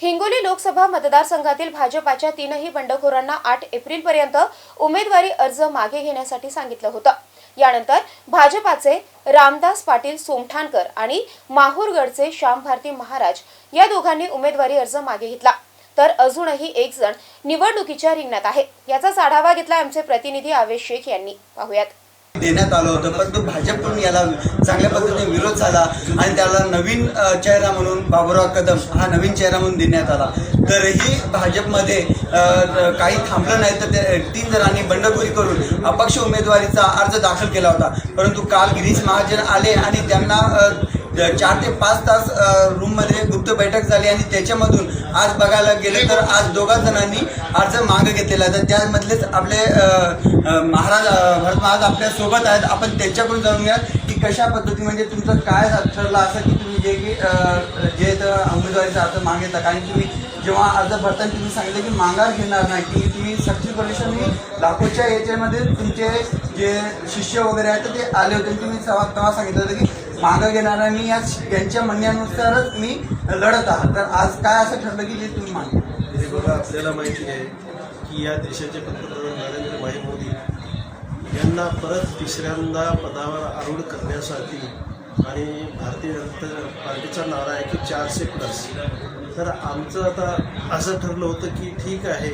हिंगोली लोकसभा मतदारसंघातील भाजपाच्या तीनही बंडखोरांना आठ एप्रिलपर्यंत उमेदवारी अर्ज मागे घेण्यासाठी सांगितलं होतं. यानंतर भाजपाचे रामदास पाटील सोमठाणकर आणि माहूरगडचे श्याम भारती महाराज या दोघांनी उमेदवारी अर्ज मागे घेतला. तर अजूनही एक जण निवडणुकीच्या रिंगणात आहे. याचाच आढावा घेतला आमचे प्रतिनिधी आवेश शेख यांनी. पाहुयात. देण्यात आलं होतं. परंतु भाजपकडून याला चांगल्या पद्धतीने विरोध झाला आणि त्याला नवीन चेहरा म्हणून बाबुराव कदम हा नवीन चेहरा म्हणून देण्यात आला. तरीही भाजपमध्ये काही थांबलं नाही तर ते तीन जणांनी बंडखोरी करून अपक्ष उमेदवारीचा अर्ज दाखल केला होता. परंतु काल गिरीश महाजन आले आणि त्यांना चार ते पाच तास रूममध्ये गुप्त बैठक झाली आणि त्याच्यामधून आज बघायला गेलं तर आज दोघा जणांनी अर्ज मागे घेतलेला आहे. तर त्यामधलेच आपले महाराज भरत महाराज आपल्यासोबत आहेत. आपण त्यांच्याकडून जाणून घ्या की कशा पद्धती म्हणजे तुमचं काय ठरलं असं की तुम्ही जे की जे उमेदवारीचा अर्ज मागितला कारण तुम्ही जेव्हा अर्ज भरताना तुम्ही सांगितलं की माघार घेणार नाही की तुम्ही सक्ती मी लाखोच्या याच्यामध्ये तुमचे जे शिष्य वगैरे आहेत तर ते आले होते आणि तुम्ही तेव्हा सांगितलं होतं की मागं घेणार मी या त्यांच्या म्हणण्यानुसारच मी लढत आहात. तर आज काय असं ठरलं की जे तुम्ही मागे हे बघा आपल्याला माहिती आहे की या देशाचे पंतप्रधान नरेंद्र भाई मोदी यांना परत तिसऱ्यांदा पदावर आरूढ करण्यासाठी आणि भारतीय जनता पार्टीचा नारा आहे की चारशे प्लस. तर आमचं आता असं ठरलं होतं की ठीक आहे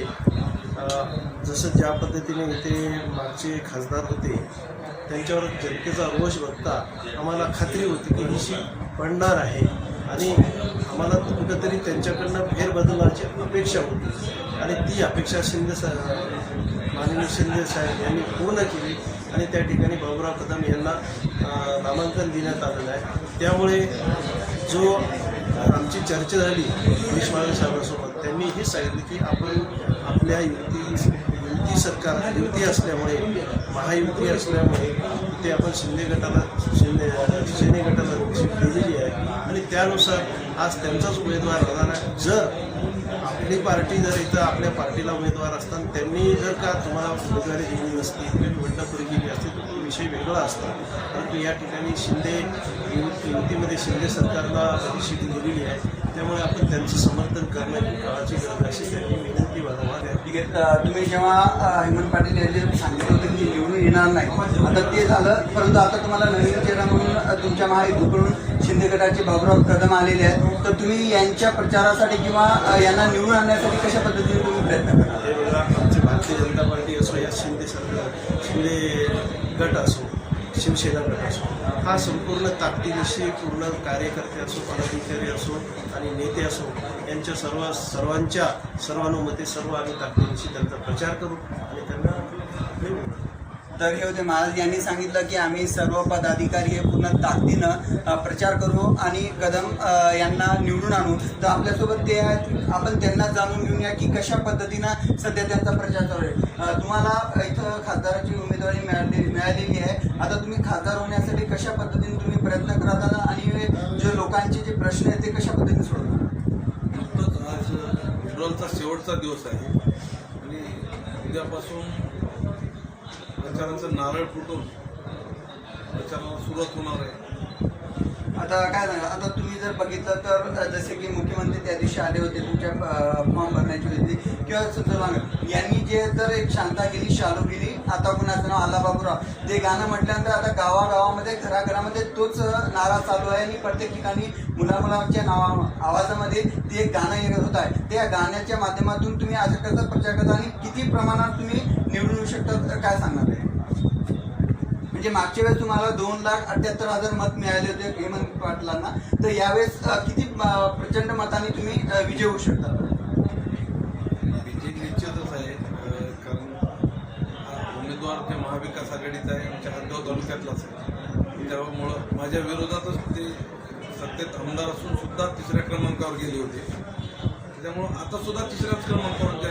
जसं ज्या पद्धतीने इथे मागचे खासदार होते त्यांच्यावर जनतेचा रोष बघता आम्हाला खात्री होती की ही शीट पडणार आहे. आणि आम्हाला कुठंतरी त्यांच्याकडनं फेरबदलाची अपेक्षा होती. आणि ती अपेक्षा शिंदे सा माननीय शिंदे साहेब यांनी पूर्ण केली. आणि त्या ठिकाणी बाबुराव कदम यांना नामांकन देण्यात आलेलं आहे. त्यामुळे जो आमची चर्चा झाली गिरीश महाराज साहेबांसोबत. त्यांनी हे सांगितलं की आपण आपल्या युती युती सरकार युती असल्यामुळे महायुती असल्यामुळे ते आपण शिंदे गटाला शिंदे शिंदे गटाला सीट दिलेली आहे आणि त्यानुसार आज त्यांचाच उमेदवार राहणार आहे. जर आपली पार्टी जर इथं आपल्या पार्टीला उमेदवार असताना त्यांनी जर का तुम्हाला उमेदवारी दिली नसती तुम्ही बंडखोरी केली विषय वेगळा असता. परंतु या ठिकाणी शिंदे युती युतीमध्ये शिंदे सरकारला ही दिलेली आहे. त्यामुळे आपण त्यांचं समर्थन करणं ही काळाची गरज अशी त्यांनी विनंती वारंवार तुम्ही जेव्हा हेमंत पाटील यांनी सांगितलं होतं की निवडून येणार नाही आता ते झालं. परंतु आता तुम्हाला नवीन चेहरा म्हणून तुमच्या महायुतीकडून शिंदे गटाचे बाबुराव कदम आलेले आहेत. तर तुम्ही यांच्या प्रचारासाठी किंवा यांना निवडून आणण्यासाठी कशा पद्धतीने तुम्ही प्रयत्न करणार भारतीय जनता पार्टी असो या शिंदे सरकार शिंदे गट असो शिवसेना गट असो हा संपूर्ण ताकदीनिशी पूर्ण कार्यकर्ते असो पदाधिकारी असो आणि नेते असो यांच्या सर्व सर्वांच्या सर्वानुमते सर्व आम्ही ताकदीनिशी त्यांचा प्रचार करू आणि त्यांना तर हे होते महाराज यांनी सांगितलं की आम्ही सर्व पदाधिकारी हे पूर्ण ताकदीनं प्रचार करू आणि कदम यांना निवडून आणू. तर आपल्यासोबत ते आपण त्यांना जाणून घेऊया की कशा पद्धतीनं सध्या त्यांचा प्रचार चालू आहे. तुम्हाला इथं खासदाराची उमेदवारी मिळाली मिळालेली आहे. आता तुम्ही खासदार होण्यासाठी कशा पद्धतीने तुम्ही प्रयत्न करत आला आणि जे लोकांचे जे प्रश्न आहेत ते कशा पद्धतीने सोडवतात आज फेब्रुवारीचा शेवटचा दिवस आहे. आणि उद्यापासून प्रचाराचं नारळ फुटून प्रचाराला सुरुवात होणार आहे. आता काय सांगा आता तुम्ही जर बघितलं तर जसे की मुख्यमंत्री त्या दिवशी आले होते तुमच्या फॉर्म भरण्याची होती किंवा सुद्धा यांनी जे तर एक शांता गेली शालू गेली आता कुणाचं नाव? आला बाबूराव ते गाणं म्हटल्यानंतर आता गावागावामध्ये घराघरामध्ये तोच नारा चालू आहे आणि प्रत्येक ठिकाणी मुलामुलांच्या नावा आवाजामध्ये ते एक गाणं येत होत. आहे त्या गाण्याच्या माध्यमातून तुम्ही आज कसं प्रचार करता आणि किती प्रमाणात तुम्ही निवडून शकता तर काय सांगणार आहे? म्हणजे मागच्या वेळेस तुम्हाला दोन लाख अठ्याहत्तर हजार मत मिळाले होते हेमंत पाटलांना. तर यावेळेस किती प्रचंड मताने तुम्ही विजय होऊ शकता? विजय निश्चितच आहे कारण उमेदवार ते महाविकास आघाडीचा आहे आमच्या हद्दव तालुक्यातलाच आहे त्यामुळं माझ्या विरोधातच ते सत्तेत आमदार असून सुद्धा तिसऱ्या क्रमांकावर गेले होते. त्यामुळं आता सुद्धा तिसऱ्याच क्रमांकावर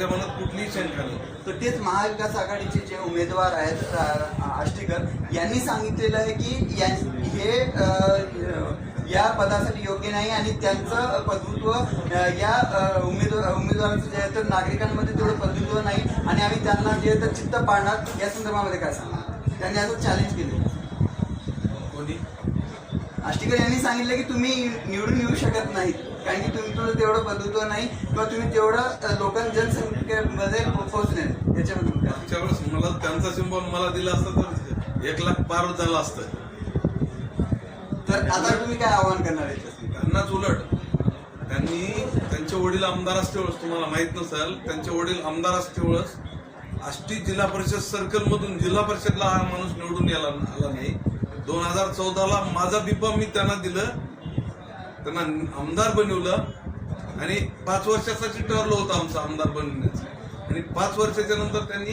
माझ्या मनात कुठलीही शंका नाही. तर तेच महाविकास आघाडीचे जे उमेदवार आहेत आष्टीकर यांनी सांगितलेलं आहे की या- हे या पदासाठी योग्य नाही आणि त्यांचं पदुत्व या उमेदवार उमेदवाराचं जे आहे तर नागरिकांमध्ये तेवढं पदुत्व नाही आणि आम्ही त्यांना जे आहे तर चित्त पाडणार या संदर्भामध्ये काय सांगणार? त्यांनी असं चॅलेंज केलं. कोणी? आष्टीकर यांनी सांगितलं की तुम्ही निवडून येऊ शकत नाहीत. कारण की तुम्ही तुला तेवढं बंधुत्व नाही किंवा तुम्ही तेवढं लोकांच्या जनसंख्येमध्ये पोहोचले नाही. याच्याबद्दल काय? मागच्या वेळेस मला त्यांचा सिम्बॉल मला दिला असता तर एक लाख पार झाला असतं. तर आता तुम्ही काय आवाहन करणार त्यांनाच उलट. त्यांनी त्यांचे वडील आमदार असतेवेळेस तुम्हाला माहीत नसेल त्यांचे वडील आमदार असतेवेळेस आष्टी जिल्हा परिषद सर्कल मधून जिल्हा परिषदला हा माणूस निवडून यायला आला नाही. दोन हजार चौदाला माझा बिपा मी त्यांना दिलं. त्यांना आमदार बनवलं. आणि पाच वर्षासाठी ठरलं होतं आमचं आमदार बनवण्याचं आणि पाच वर्षाच्या नंतर त्यांनी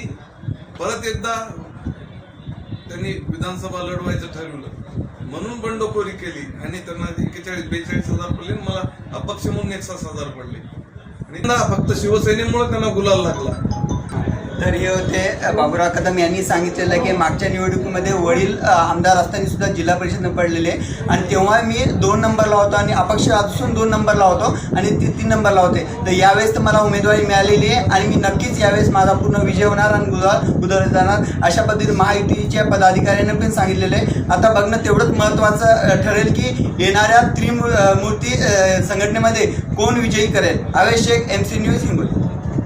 परत एकदा त्यांनी विधानसभा लढवायचं ठरवलं. म्हणून बंडखोरी केली. आणि त्यांना एक्केचाळीस बेचाळीस हजार पडले. मला अपक्ष म्हणून एकसाठ हजार पडले. आणि फक्त शिवसेनेमुळे त्यांना गुलाल लागला. तर हे होते बाबुराव कदम यांनी सांगितलेलं की मागच्या निवडणुकीमध्ये वडील आमदार असताना सुद्धा जिल्हा परिषद पडलेले. आणि तेव्हा मी दोन नंबरला होतो आणि अपक्ष असून दोन नंबरला होतो आणि ती तीन नंबरला होते. तर यावेळेस तर मला उमेदवारी मिळालेली आहे आणि मी नक्कीच यावेळेस माझा पूर्ण विजय होणार आणि गुजर गुजर जाणार. अशा पद्धतीने महायुतीच्या पदाधिकाऱ्यांनी पण सांगितलेलं आहे. आता बघणं तेवढंच महत्त्वाचं ठरेल की येणाऱ्या त्रिमूर्ती संघटनेमध्ये कोण विजयी करेल. आवश्यक एम सी न्यूज हिंगोली